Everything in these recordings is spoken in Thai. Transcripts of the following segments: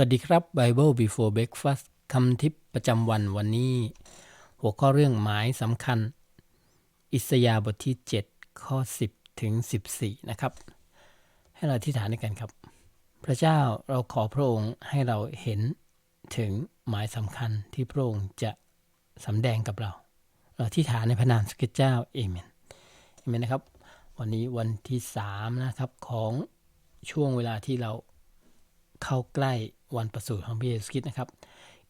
วัสดีครับ Bible Before Breakfast คำทิปประจำวันวันนี้ หัวข้อเรื่องหมายสำคัญ อิสยาห์บทที่ 7 ข้อ 10 ถึง 14 นะครับ ให้เราอธิษฐานด้วยกันครับ พระเจ้าเราขอพระองค์ให้เราเห็นถึงหมายสำคัญที่พระองค์จะสำแดงกับเรา เราอธิษฐานในพระนามสกิเจ้าเอเมนเอเมนนะครับ วันนี้วันที่ 3 นะครับของช่วงเวลาที่เราเข้าใกล้ วันประสูติของพระเยซูคริสต์นะครับ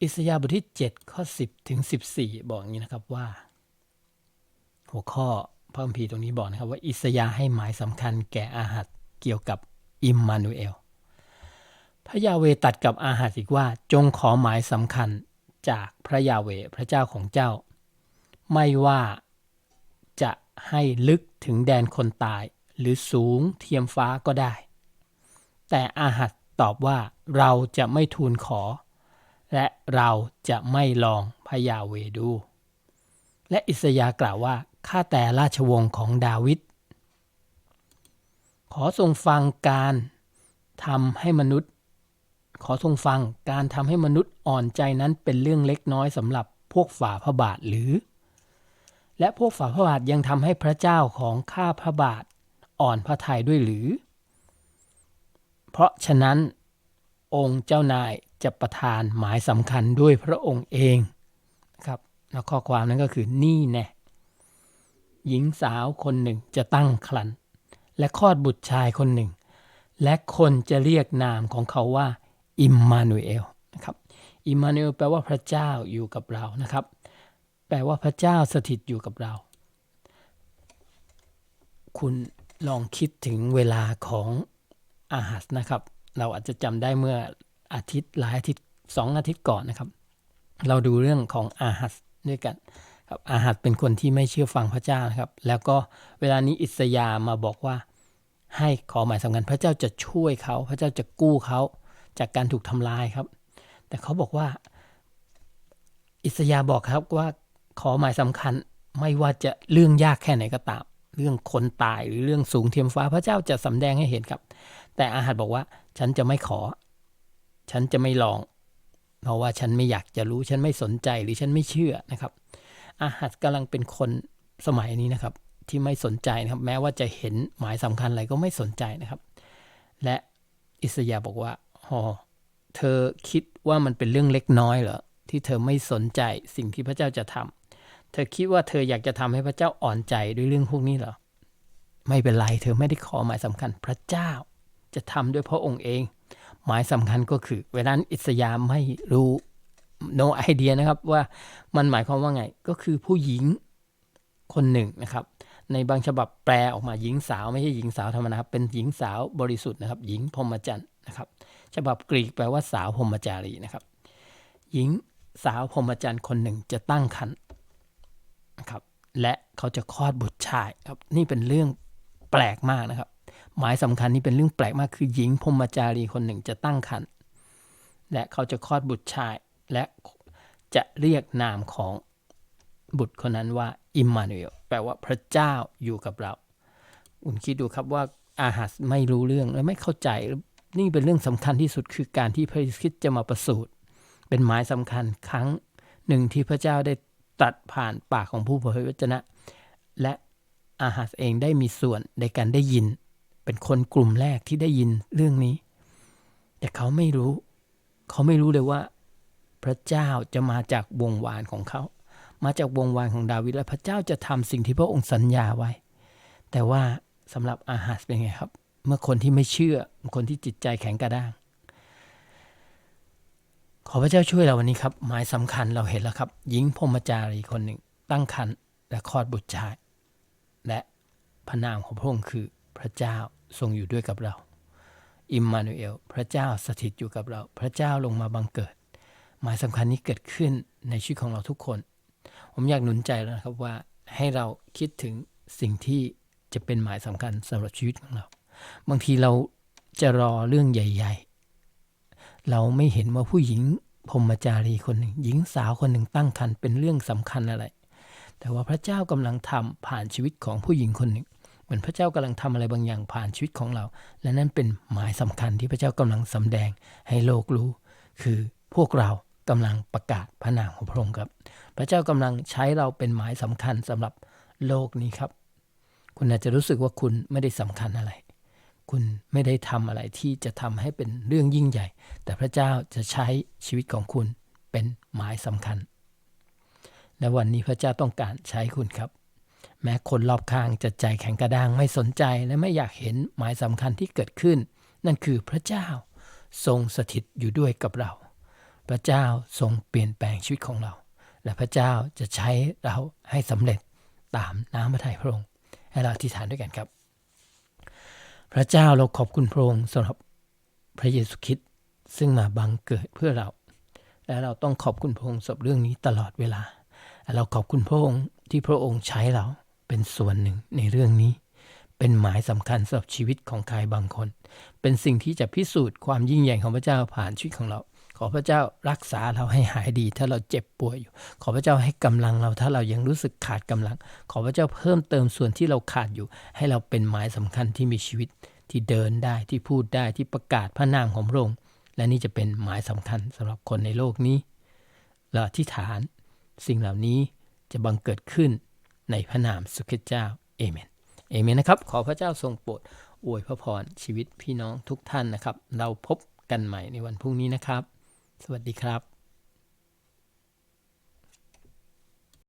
อิสยาห์บทที่ 7 ข้อ 10 ถึง 14 บอกอย่างนี้นะครับว่า หัวข้อพระคัมภีร์ตรงนี้บอกนะครับว่าอิสยาห์ให้หมายสำคัญแก่อาหัดเกี่ยวกับอิมมานูเอล พระยาเวตัดกับอาหัดอีกว่า จงขอหมายสำคัญจากพระยาเวพระเจ้าของเจ้า ไม่ว่าจะให้ลึกถึงแดนคนตายหรือสูงเทียมฟ้าก็ได้ แต่อาหัด ตอบว่าเราจะไม่ทูลขอ และเราจะไม่ลองพยาเวดู และอิสยากล่าวว่าข้าแต่ราชวงศ์ของดาวิดขอทรงฟังการทำให้มนุษย์ ขอทรงฟังการทำให้มนุษย์อ่อนใจนั้นเป็นเรื่องเล็กน้อยสำหรับพวกฝ่าพระบาทหรือ และพวกฝ่าพระบาทยังทำให้พระเจ้าของข้าพระบาทอ่อนพระทัยด้วยหรือ เพราะฉะนั้น องค์เจ้านายจะประทานหมายสำคัญด้วยพระองค์เองครับแล้วข้อความนั้นก็คือนี่แน่หญิงสาวคนหนึ่งจะตั้งครรภ์และคลอดบุตรชายคนหนึ่ง และคนจะเรียกนามของเขาว่าอิมมานูเอลนะครับอิมมานูเอลแปลว่าพระเจ้าอยู่กับเรานะครับ แปลว่าพระเจ้าสถิตอยู่กับเรา คุณลองคิดถึงเวลาของ อาหัสนะครับ เราอาจจะจำได้เมื่ออาทิตย์หลายอาทิตย์สองอาทิตย์ก่อนนะครับ เราดูเรื่องของอาหัสด้วยกันครับอาหัสเป็นคนที่ไม่เชื่อฟังพระเจ้านะครับ แล้วก็เวลานี้อิสยาห์มาบอกว่า ให้ขอหมายสำคัญพระเจ้าจะช่วยเขา พระเจ้าจะกู้เขาจากการถูกทำลายครับ แต่เขาบอกว่า อิสยาห์บอกครับว่าขอหมายสำคัญไม่ว่าจะเรื่องยากแค่ไหนก็ตาม เรื่องคนตายหรือเรื่องสูงเทียมฟ้าพระเจ้าจะสำแดงให้เห็นครับ แต่อาหัสบอกว่า ฉันจะไม่ขอ ฉันจะไม่ลอง เพราะว่าฉันไม่อยากจะรู้ ฉันไม่สนใจหรือฉันไม่เชื่อนะครับ อาหัสกำลังเป็นคนสมัยนี้นะครับ ที่ไม่สนใจนะครับ แม้ว่าจะเห็นหมายสำคัญอะไรก็ไม่สนใจนะครับ และอิสยาบอกว่าฮอเธอคิดว่ามันเป็นเรื่องเล็กน้อยเหรอที่เธอไม่สนใจสิ่งที่พระเจ้าจะทำเธอคิดว่าเธออยากจะทำให้พระเจ้าอ่อนใจด้วยเรื่องพวกนี้เหรอ ไม่เป็นไร เธอไม่ได้ขอหมายสำคัญพระเจ้า จะทำด้วยพระองค์เอง หมายสำคัญก็คือ เวลานอิสยาไม่รู้ no idea นะครับว่ามันหมายความว่าไง ก็คือผู้หญิงคนหนึ่งนะครับ ในบางฉบับแปลออกมาหญิงสาวไม่ใช่หญิงสาวธรรมดาครับเป็นหญิงสาวบริสุทธิ์นะครับ หญิงพรหมจรรย์นะครับ ฉบับกรีกแปลว่าสาวพรหมจารีนะครับ หญิงสาวพรหมจรรย์คนหนึ่งจะตั้งครรภ์นะครับ และเขาจะคลอดบุตรชายครับ นี่เป็นเรื่องแปลกมากนะครับ หมายสำคัญนี่เป็นเรื่องแปลกมากคือหญิงพรมจารีคนหนึ่งจะตั้งครรภ์และเขาจะคลอดบุตรชายและจะเรียกนามของบุตรคนนั้นว่าอิมมานูเอลแปลว่าพระเจ้าอยู่กับเราคุณคิดดูครับว่าอาหัสไม่รู้เรื่องและไม่เข้าใจ นี่เป็นเรื่องสำคัญที่สุดคือการที่พระคริสต์จะมาประสูติเป็นหมายสำคัญครั้งหนึ่งที่พระเจ้าได้ตัดผ่านปากของผู้เผยวจนะ และอาหัสเองได้มีส่วนในการได้ยิน เป็นคนกลุ่มแรกที่ได้ยินเรื่องนี้ แต่เขาไม่รู้ เขาไม่รู้เลยว่า พระเจ้าจะมาจากวงวานของเขา มาจากวงวานของดาวิดและพระเจ้าจะทำสิ่งที่พระองค์สัญญาไว้ แต่ว่าสำหรับอาหัสเป็นไงครับ เมื่อคนที่ไม่เชื่อ คนที่จิตใจแข็งกระด้าง ขอพระเจ้าช่วยเราวันนี้ครับ หมายสำคัญเราเห็นแล้วครับ หญิงพรมจารีคนหนึ่งตั้งครรภ์และคลอดบุตรชาย และพระนามของพระองค์คือ พระเจ้าทรงอยู่ด้วยกับเรา อิมมานูเอล พระเจ้าสถิตอยู่กับเรา พระเจ้าลงมาบังเกิด หมายสำคัญนี้เกิดขึ้นในชีวิตของเราทุกคน ผมอยากหนุนใจแล้วนะครับว่าให้เราคิดถึงสิ่งที่จะเป็นหมายสำคัญสำหรับชีวิตของเรา บางทีเราจะรอเรื่องใหญ่ ๆ เราไม่เห็นว่าผู้หญิงพรมจารีคนหนึ่ง หญิงสาวคนหนึ่งตั้งครรภ์เป็นเรื่องสำคัญอะไร แต่ว่าพระเจ้ากำลังทำผ่านชีวิตของผู้หญิงคนหนึ่ง เหมือนพระเจ้ากำลังทำอะไรบางอย่างผ่านชีวิตของเรา และนั่นเป็นหมายสำคัญที่พระเจ้ากำลังสำแดงให้โลกรู้ คือพวกเรากำลังประกาศพระนามของพระองค์ครับ พระเจ้ากำลังใช้เราเป็นหมายสำคัญสำหรับโลกนี้ครับ คุณอาจจะรู้สึกว่าคุณไม่ได้สำคัญอะไร คุณไม่ได้ทำอะไรที่จะทำให้เป็นเรื่องยิ่งใหญ่ แต่พระเจ้าจะใช้ชีวิตของคุณเป็นหมายสำคัญ และวันนี้พระเจ้าต้องการใช้คุณครับ แม้คนรอบข้างจะใจแข็งกระด้างไม่สนใจและไม่อยากเห็นหมายสำคัญที่เกิดขึ้น นั่นคือพระเจ้าทรงสถิตอยู่ด้วยกับเรา พระเจ้าทรงเปลี่ยนแปลงชีวิตของเรา และพระเจ้าจะใช้เราให้สำเร็จตามน้ำพระทัยพระองค์ให้เราอธิษฐานด้วยกันครับ พระเจ้าเราขอบคุณพระองค์สำหรับพระเยซูคริสต์ซึ่งมาบังเกิดเพื่อเรา และเราต้องขอบคุณพระองค์สำหรับเรื่องนี้ตลอดเวลาและเราขอบคุณพระองค์ที่พระองค์ใช้เรา เป็นส่วนหนึ่งในเรื่องนี้ เป็นหมายสำคัญสำหรับชีวิตของใครบางคน เป็นสิ่งที่จะพิสูจน์ความยิ่งใหญ่ของพระเจ้าผ่านชีวิตของเรา ขอพระเจ้ารักษาเราให้หายดี ถ้าเราเจ็บป่วยอยู่ ขอพระเจ้าให้กำลังเราถ้าเรายังรู้สึกขาดกำลัง ขอพระเจ้าเพิ่มเติมส่วนที่เราขาดอยู่ ให้เราเป็นหมายสำคัญที่มีชีวิตที่เดินได้ที่พูดได้ที่ประกาศพระนามของพระองค์และนี่จะเป็นหมายสำคัญสำหรับคนในโลกนี้เราอธิษฐาน สิ่งเหล่านี้จะบังเกิดขึ้น ในพระนามสุขิตเจ้าเอเมนเอเมนนะครับ ขอพระเจ้าทรงโปรดอวยพระพรชีวิตพี่น้องทุกท่านนะครับ เราพบกันใหม่ในวันพรุ่งนี้นะครับ สวัสดีครับ